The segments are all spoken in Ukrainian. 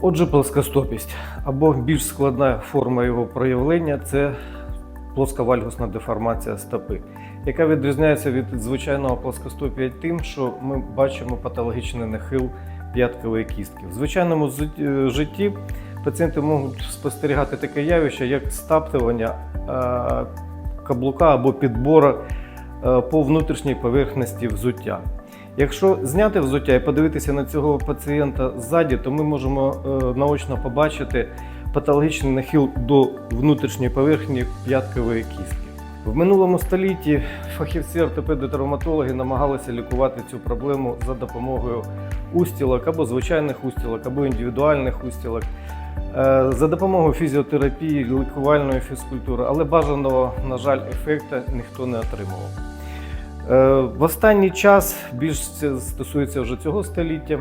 Отже, плоскостопість або більш складна форма його проявлення це плосковальгусна деформація стопи, яка відрізняється від звичайного плоскостопія тим, що ми бачимо патологічний нахил п'яткової кістки. В звичайному е, житті пацієнти можуть спостерігати таке явище, як стаптування е, каблука або підбора е, по внутрішній поверхності взуття. Якщо зняти взуття і подивитися на цього пацієнта ззаді, то ми можемо е, наочно побачити патологічний нахил до внутрішньої поверхні п'яткової кістки. В минулому столітті фахівці ортопеди-травматологи намагалися лікувати цю проблему за допомогою устілок або звичайних устілок, або індивідуальних устілок, е, за допомогою фізіотерапії, лікувальної фізкультури, але бажаного, на жаль, ефекту ніхто не отримував. Е, В останній час, більш стосується вже цього століття,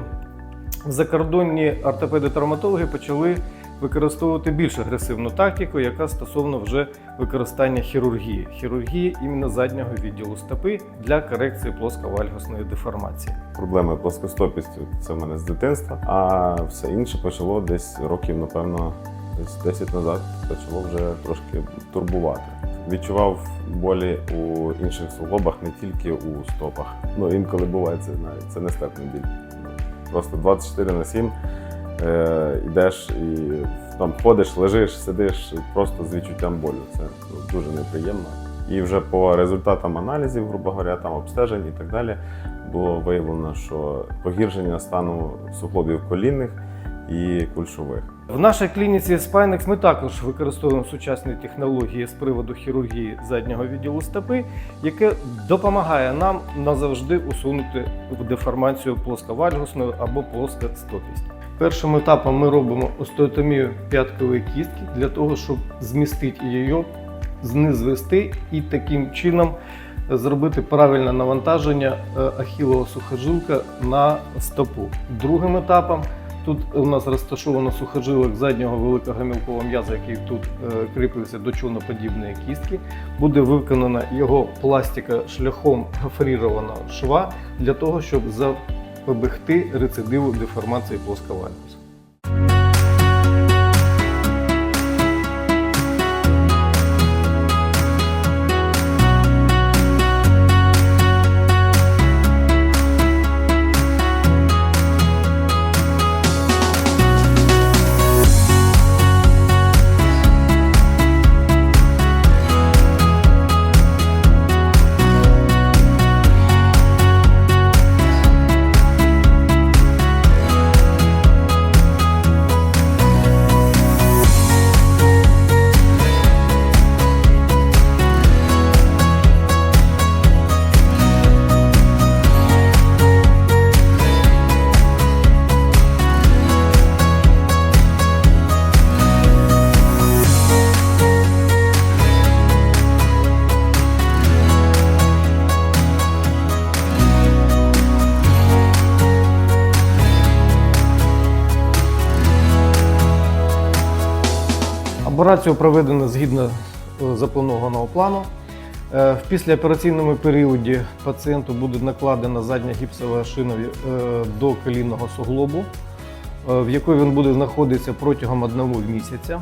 закордонні ортопеди-травматологи почали використовувати більш агресивну тактику, яка стосовно вже використання хірургії. Хірургії іменно заднього відділу стопи для корекції плосковальгусної деформації. Проблеми плоскостопістю це в мене з дитинства, а все інше почало десь років, напевно, десь 10 назад почало вже трошки турбувати. Відчував болі у інших суглобах, не тільки у стопах. Ну інколи буває це навіть це нестерпний біль. Просто 24 на 7 е, йдеш і там ходиш, лежиш, сидиш просто з відчуттям болю. Це дуже неприємно. І вже по результатам аналізів, грубо говоря, там обстежень і так далі, було виявлено, що погіршення стану суглобів колінних і кульшових. В нашій клініці Spinex ми також використовуємо сучасні технології з приводу хірургії заднього відділу стопи, яке допомагає нам назавжди усунути деформацію плосковальгусної або плоскостопість. Першим етапом ми робимо остеотомію п'яткової кістки для того, щоб змістити її, знизвести і таким чином зробити правильне навантаження е, ахілового сухожилка на стопу. Другим етапом Тут у нас розташовано сухожилок заднього великого гамілкового м'яза, який тут е, кріпиться до чоноподібної кістки. Буде виконана його пластика шляхом гофрірованого шва для того, щоб запобігти рецидиву деформації плосковальгуса. Операцію проведено згідно е, запланованого плану. Е, В післяопераційному періоді пацієнту буде накладена задня гіпсова шина е, до колінного суглобу, в якій він буде знаходитися протягом одного місяця.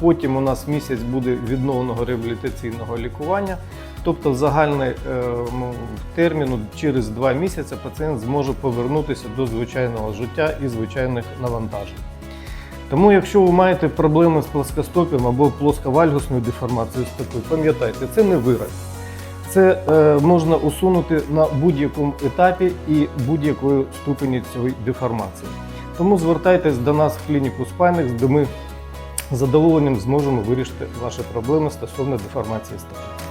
Потім у нас місяць буде відновленого реабілітаційного лікування. Тобто, в загальний м, терміну через два місяці пацієнт зможе повернутися до звичайного життя і звичайних навантажень. Тому, якщо ви маєте проблеми з плоскостопієм або плосковальгусною деформацією стопи, пам'ятайте, це не вираз. Це е, можна усунути на будь-якому етапі і будь-якої ступені цієї деформації. Тому звертайтесь до нас в клініку Spinex, де ми з задоволенням зможемо вирішити ваші проблеми стосовно деформації стопи.